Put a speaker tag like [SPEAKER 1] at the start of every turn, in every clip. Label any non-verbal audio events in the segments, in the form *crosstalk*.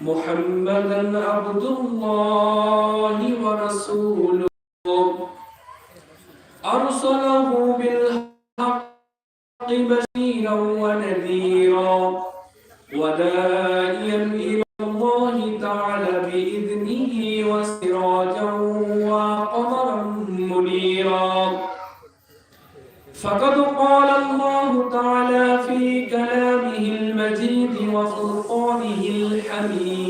[SPEAKER 1] محمدا عبد الله ورسوله. أرسله بالحق بشيرا ونذيرا وداعيا إلى الله تعالى بإذنه وسراجا وقمرا منيرا. فقد قال الله تعالى في كلامه المجيد وفرقانه I mean.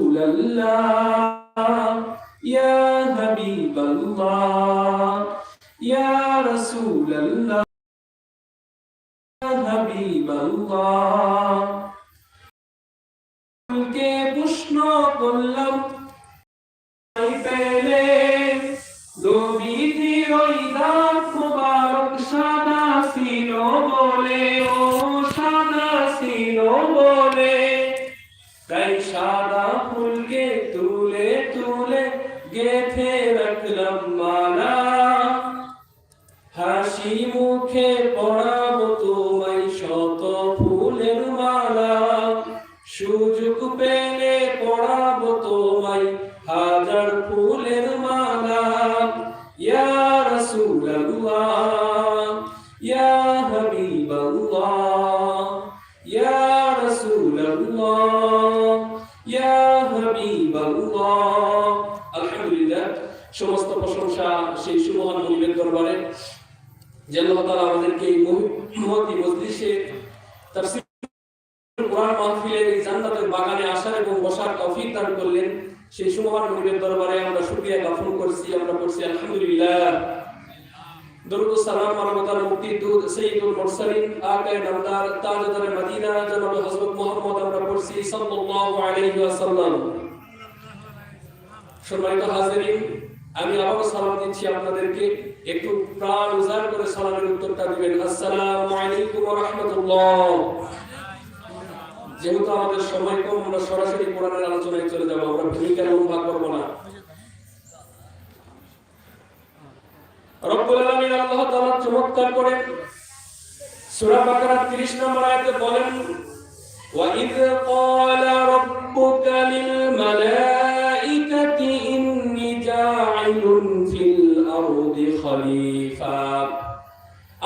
[SPEAKER 1] রাসূলুল্লাহ। ইয়া হাবিবাল্লাহ। ইয়া রাসূলুল্লাহ। ইয়া হাবিবাল্লাহ। কে প্রশ্ন করলাম পেলে নবীজি ওই দাঁত মোবারক সাদা ছিল বলে, ও সাদা ছিল বলে, তাই সাদা সমস্ত প্রশংসা সেই সুমহান মহিমের দরবারে, যে আল্লাহ আমাদেরকে এই মহতি মজলিসে তাফসীর কোরআন মাহফিলের এই জান্নাতের বাগানে আসার এবং বসার তৌফিক দান করলেন। সেই সুমহান মহিমের দরবারে আমরা শুকরিয়া জ্ঞাপন করছি, আমরা করছি আলহামদুলিল্লাহ। দরুদ সালাম মানবতার মুক্তি দুধ সৈয়দুল মুরসালিন আকায়ে নামদার তাজদার মদিনা জনাব হযরত মুহাম্মদ আমরা করছি সাল্লাল্লাহু আলাইহি ওয়াসাল্লাম। সম্মানিত হাজিরিন, আমি আবারও সালাম দিচ্ছি আপনাদেরকে। একটু প্রাণ উজাড় করে সালামের উত্তরটা দিবেন। আসসালামু আলাইকুম ওয়া রাহমাতুল্লাহ। যেহেতু আমাদের সময় কম, আমরা সরাসরি কোরআনের আলোচনায় চলে যাব। আমরা ভূমিকা এমন ভাগ করব না। রব্বুল আলামিন চমৎকার করে সুরা বাকারা 30 নম্বর আয়তে বলেন ফিল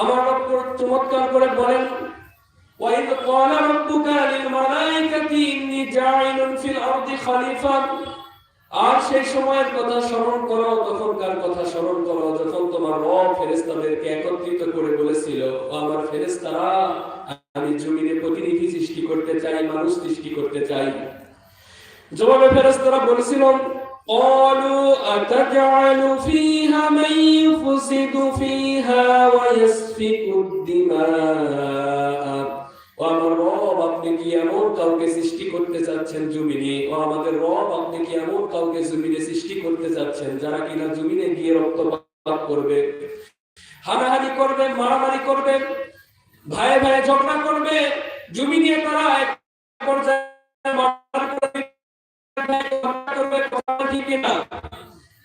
[SPEAKER 1] আমার রব চমৎকার করে বলেন, ওয়া ইদ ক্বালা রাব্বুকা লিল মালাঈকাতি ফিল আর সেই সময়ের কথা স্মরণ করো তখনকার কথা স্মরণ করো যখন তোমার রব ফেরেস্তাদেরকে একত্রিত করে বলেছিল ও আমার ফেরেস্তারা আমি জমিনে প্রতিনিধি সৃষ্টি করতে চাই মানুষ সৃষ্টি করতে চাই জবাবে ফেরেস্তারা বলেছিল قالوا أتجعل فيها من يفسد فيها ويسفك الدماء ও আমার রব, আপনি কি এমন কাউকে সৃষ্টি করতে চাচ্ছেন জমিনে? ও আমাদের রব, আপনি কি এমন কাউকে জমিনে সৃষ্টি করতে চাচ্ছেন যারা কিনা জমিনে গিয়ে রক্তপাত করবে? হানাহানি করবে, মারামারি করবে ভাই ভাই ঝগড়া করবে, জমি নিয়ে তারা এক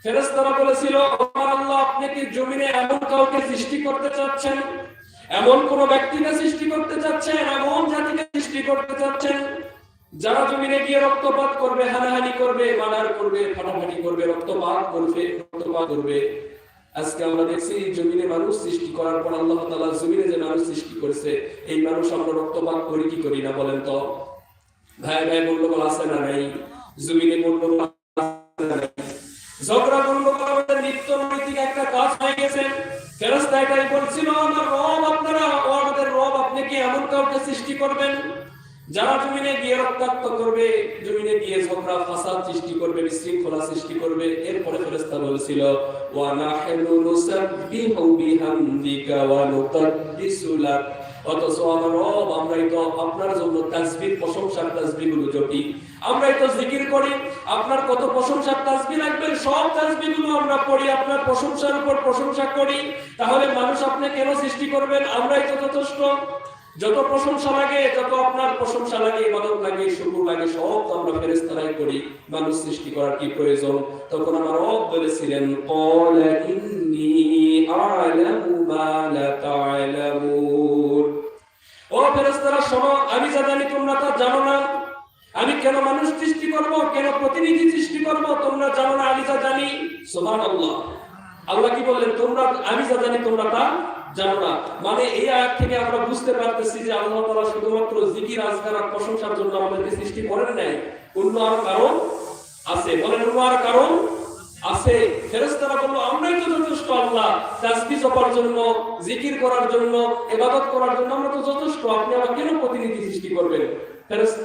[SPEAKER 1] ফেরেশতারা বলেছিল, আমার আল্লাহ, আপনি কি জমিনে এমন কাউকে সৃষ্টি করতে চাচ্ছেন এমন কোন ব্যক্তিকে সৃষ্টি করতে চাচ্ছেন, এমন জাতিকে সৃষ্টি করতে চাচ্ছেন, যারা জমিনে গিয়ে রক্তপাত করবে, হানাহানি করবে, মার্ডার করবে, ফাটাফাটি করবে, রক্তপাত করবে রক্তপাত করবে। আজকে আমরা দেখছি জমিনে মানুষ সৃষ্টি করার পর আল্লাহ তাআলা জমিনে যে মানুষ সৃষ্টি করেছে, এই মানুষ আমরা রক্তপাত করি, কি করি না বলেন তো? ভাই ভাই গন্ডগোল আছে না নাই? জমিনে গন্ডগোল আছে না নাই? ঝগড়া গন্ডগোল আমাদের নিত্য নৈতিক একটা কাজ হয়ে গেছে। ফেরেশতা এটাই বলছিল, আমার রব আপনারা ও আমাদের রব আপনি কি এমন কাউকে সৃষ্টি করবেন যারা জমিনে গিয়ে রক্তাক্ত করবে, জমিনে গিয়ে ঝগড়া, ফাসাদ সৃষ্টি করবে, বিশৃঙ্খলা সৃষ্টি করবে। এরপরে ফেরেশতা বলেছিল, ওয়া নাহনু নুসাব্বিহু বিহামদিকা ওয়া নুকাদ্দিসু লাক। অথচ আমার রব আমরাই তো আপনার জন্য তাসবিহ প্রশংসার তাসবিহগুলো জপি। আমরাই তো জিকির করি, আপনার কত প্রশংসার তাসবিহ লাগবে? সব তাসবিহগুলো আমরা পড়ি, আপনার প্রশংসার উপর প্রশংসা করি। তাহলে মানুষ আপনি কেন সৃষ্টি করবেন? আমরাই তো যথেষ্ট। যত প্রশংসা লাগে যত আপনার প্রশংসা লাগে, ইবাদত লাগে, শুকর লাগে, সব তো আমরা ফেরেশতারাই করি। মানুষ সৃষ্টি করার কি প্রয়োজন? তখন আমার রব বলেছিলেন, ক্বালা আ'লামু মা ও ফেরেশতারা, শোনো, আমি যা জানি তোমরা তা জানো না। আমি কেন মানুষ সৃষ্টি করব? কেন প্রতিনিধি সৃষ্টি করব? তোমরা জানো না আমি যা জানি? সুবহানাল্লাহ। আল্লাহ কি বললেন? তোমরা, আমি যা জানি, তোমরা তা জানো না। মানে এই আয়াত থেকে আমরা বুঝতে পারতেছি যে আল্লাহ তাআলা শুধুমাত্র প্রশংসার জন্য আমাদেরকে সৃষ্টি করেন নাই। অন্য আর কারণ আছে। বলেন, অন্য আর কারণ আছে। ফেরেশতারা বলল, আমরাই তো যথেষ্ট আল্লাহ। তাসবিহ জপার জন্য, জিকির করার জন্য, ইবাদত করার জন্য আমরা তো যথেষ্ট। আপনি আবার কেন প্রতিনিধি সৃষ্টি করবেন?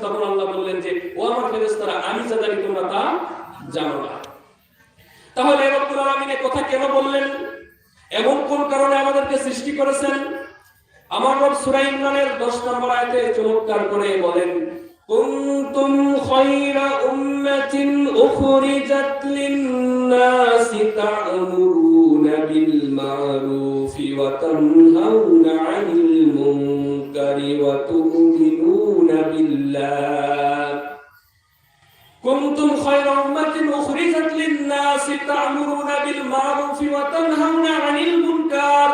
[SPEAKER 1] তখন আল্লাহ বললেন যে, ও আমার ফেরেশতারা, আমি যা তোমরা তা জানো না। তাহলে রব্বুল আলামিন কথা কেন বললেন? এবং কোন কারণে আমাদেরকে সৃষ্টি করেছেন? আমার রব সূরা ইমরানের 10 নম্বর আয়াতে চমৎকার করে বলেন, কুনতুম খায়রা উম্মাতিন উখরিজাত লিন-নাস তা'মুরুনা বিল মা'রুফি ওয়া তানহাউনা 'আনিল মুনকারি ওয়া তু'মিনুনা বিল্লাহ كنتم خير أمة أخرجت للناس تأمرون بالمعروف وتنهون عن المنكر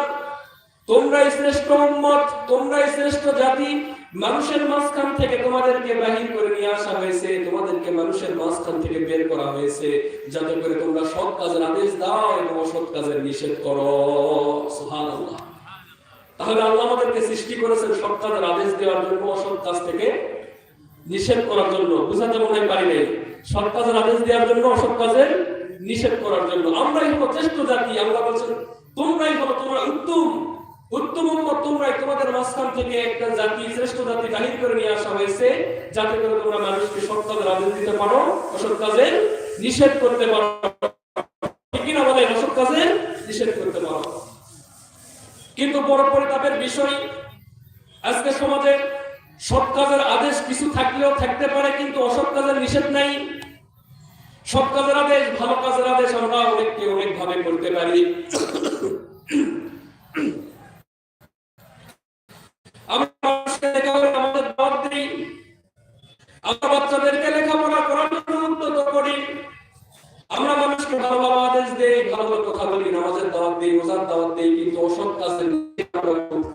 [SPEAKER 1] তোমরাই শ্রেষ্ঠ উম্মত তোমরাই শ্রেষ্ঠ জাতি মানুষের মাঝখান থেকে তোমাদেরকে বাহির করে নিয়ে আসা হয়েছে তোমাদেরকে মানুষের মাঝখান থেকে বের করা হয়েছে যাতে করে তোমরা সৎ কাজের আদেশ দাও এবং অসৎ কাজের নিষেধ করো সুবহানাল্লাহ তাহলে আল্লাহ আমাদেরকে সৃষ্টি করেছেন সৎ কাজের আদেশ দেওয়ার জন্য, অসৎ কাজ থেকে নিষেধ করার জন্য। বুঝাতে মনে হয় পারি নাই। সৎ কাজের আদেশ দেওয়ার জন্য, অসৎ কাজের নিষেধ করার জন্য। আমরাই হলো শ্রেষ্ঠ জাতি। আল্লাহ বলছেন, তোমরাই হলো তোমরা উত্তম উত্তম তোমরাই তোমাদের মাঝখান থেকে একটা জাতি, শ্রেষ্ঠ জাতি বাহির করে নিয়ে আসা হয়েছে, যাতে করে তোমরা মানুষকে সৎ কাজের আদেশ দিতে পারো, অসৎ কাজের নিষেধ করতে পারো ঠিক কিনা বলে অসৎ কাজের নিষেধ করতে পারো কিন্তু বড় পরিতাপের বিষয়, আজকে সমাজে সৎ কাজের আদেশ কিছু থাকলেও থাকতে পারে, কিন্তু অসৎ কাজের নিষেধ নাই। সৎ কাজের আদেশ, ভালো কাজের আদেশ আমরা অনেককে অনেকভাবে করতে পারি। দাওয়াত দিই রোজার দাওয়াত দিই কিন্তু অসৎ কাজের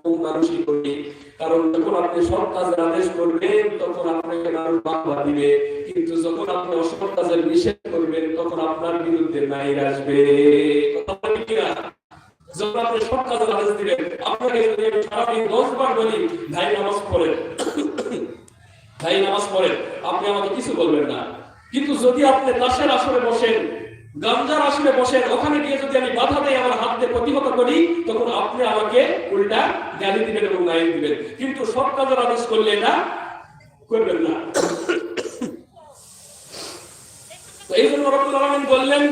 [SPEAKER 1] খুব মানুষই করি। কারণ যখন আপনি সৎ কাজের আদেশ করবেন, তখন আপনাকে মানুষ বাহবা দিবে। কিন্তু যখন আপনি অসৎ কাজের নিষেধ করবেন, তখন আপনার বিরুদ্ধে নাইর আসবে। যখন আপনি সৎ কাজের আদেশ দিবেন, আপনাকে যদি সারাদিন দশ বার বলি, ভাই নামাজ পড়েন, ভাই নামাজ পড়েন, আপনি আমাকে কিছু বলবেন না। কিন্তু যদি আপনি তাসের আসরে বসেন গাঞ্জার আসরে বসেন ওখানে গিয়ে যদি আমি বাধা দেই, আমার হাত দিয়ে প্রতিহত করি, তখন আপনি আমাকে উল্টা গালি দিবেন এবং নাইন দিবেন। কিন্তু সব কাজের আদেশ করলে এটা করবেন না। এই জন্য রব্বুল আলামিন বললেন,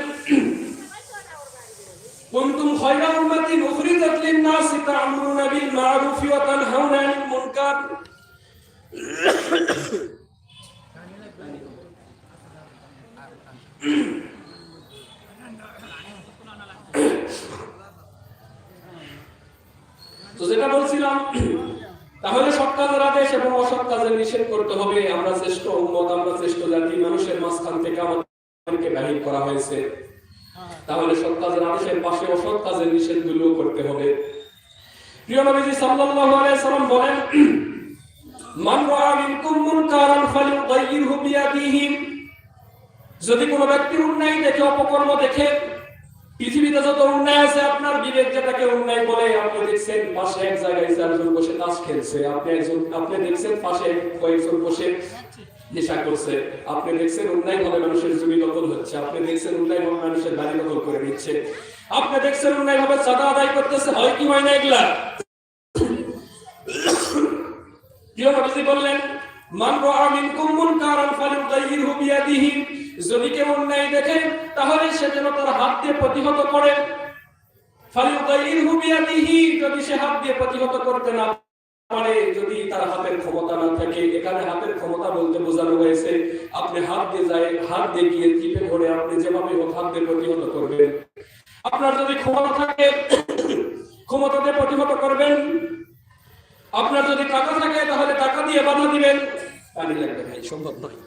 [SPEAKER 1] কুনতুম খায়রা উম্মাতিন উখরিজাত লিন-নাস তা'মুরুনা বিল মা'রুফি ওয়া তানহাউনা 'আনিল মুনকার। তো যেটা বলছিলাম, তাহলে সৎ কাজের আদেশ এবং অসৎ কাজের নিষেধ করতে হবে। আমরা শ্রেষ্ঠ উম্মত, আমরা শ্রেষ্ঠ জাতি, মানুষের মাঝখান থেকে আমাদেরকে বাহির করা হয়েছে। তাহলে সৎ কাজের আদেশের পাশে অসৎ কাজের নিষেধগুলো করতে হবে। প্রিয় নবীজি সাল্লাল্লাহু আলাইহি সাল্লাম বলেন, মান রাআ মিনকুম মুনকারান ফালিয়ুগাইয়িরহু বিয়াদিহি। যদি কোনো ব্যক্তি অন্যায় দেখে, অপকর্ম দেখে পৃথিবীতে যত অন্যায় আছে, আপনার বিবেক যেটাকে অন্যায় বলে, আপনি দেখছেন পাশে এক জায়গায় চারজন বসে তাস খেলছে। আপনি একজন আপনি দেখছেন পাশে কয়েকজন বসে নেশা করছে। আপনি দেখছেন অন্যায় ভাবে মানুষের জমি দখল হচ্ছে। আপনি দেখছেন অন্যায় ভাবে মানুষের বাড়ি দখল করে নিচ্ছে। আপনি দেখছেন অন্যায় ভাবে চাঁদা আদায় করতেছে। হয় কি, হয় না, এগুলা? বললেন, মান রাআ মিনকুম মুনকারান ফালিয়ুগাইয়িরহু বিয়াদিহি। যদি কেউ অন্যায় দেখে, তাহলে সে যেন তার হাত দিয়ে প্রতিহত করে। যদি সে হাত দিয়ে প্রতিহত করতে না পারে, যদি তার হাতের ক্ষমতা না থাকে। এখানে হাতের ক্ষমতা বলতে বোঝানো হয়েছে, আপনি হাত দিয়ে যায়, হাত দিয়ে গিয়ে টিপে ধরে আপনি যেভাবে হোক হাত দিয়ে প্রতিহত করবেন। আপনার যদি ক্ষমতা থাকে ক্ষমতাতে প্রতিহত করবেন। আপনার যদি টাকা থাকে, তাহলে টাকা দিয়ে বাধা দিবেন। পানি লাগবে ভাই সম্ভব নয়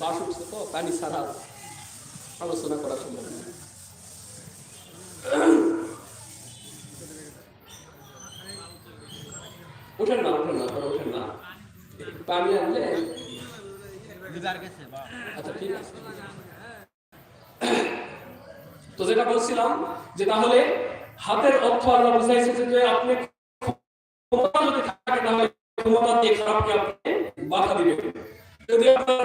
[SPEAKER 1] বাস উঠছে তো পানি ছাড়া আলোচনা করা সম্ভব নয় উঠেন না উঠেন না উঠেন না। পানি আনলে আচ্ছা ঠিক আছে। তো যেটা বলছিলাম যে তাহলে হাতের অর্থ আল্লাহ বুঝাইছে যে আপনি ক্ষমতা যদি থাকে তাহলে ক্ষমতা দিয়ে খারাপকে আপনি বাধা দিবেন। যদি আপনার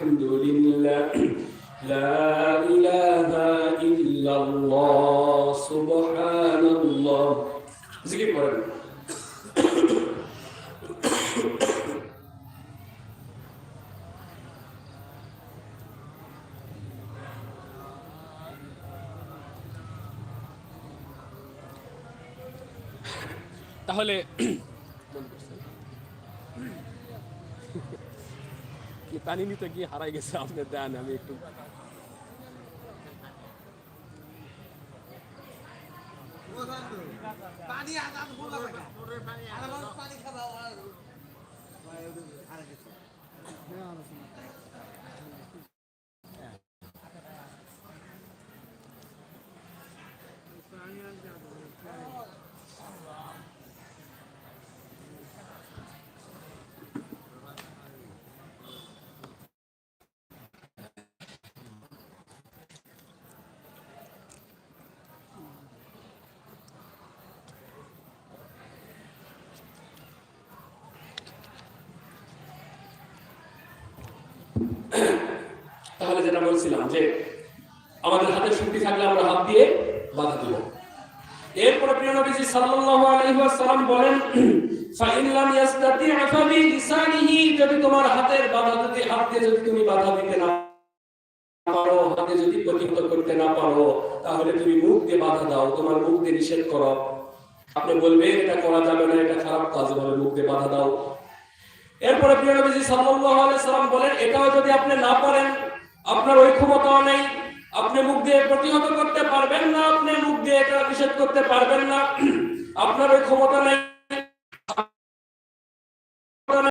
[SPEAKER 1] والحمد لله لا إله إلا الله سبحان الله ذكر করেন তাহলে পানি নিতে গিয়ে হারাই গেছে আপনার দেন আমি একটু
[SPEAKER 2] পানি
[SPEAKER 1] তাহলে যেটা বলছিলাম যে আমাদের হাতে শক্তি থাকলে আমরা হাত দিয়ে বাধা দিব। এরপরে প্রিয় নবীজি সাল্লাল্লাহু আলাইহি ওয়াসাল্লাম বলেন, ফাইন লাম ইয়াস্তাতি ফাবি লিসানিহি যদি তোমার হাতের বাধা যদি, হাত দিয়ে যদি তুমি বাধা দিতে না পারো, হাতে যদি প্রতিহত করতে না পারো, তাহলে তুমি মুখ দিয়ে বাধা দাও, তোমার মুখ দিয়ে নিষেধ করো। আপনি বলবেন, এটা করা যাবে না, এটা খারাপ কাজ হবে মুখ দিয়ে বাধা দাও। এরপরে প্রিয় নবীজি সাল্লাল্লাহু আলাইহি সাল্লাম বলেন, এটাও যদি আপনি না পারেন আপনার ওই ক্ষমতাও নেই। আপনি মুখ দিয়ে প্রতিহত করতে পারবেন না, আপনি মুখ দিয়ে এটা নিষেধ করতে পারবেন না। *clears throat* আপনার ওই ক্ষমতা নেই।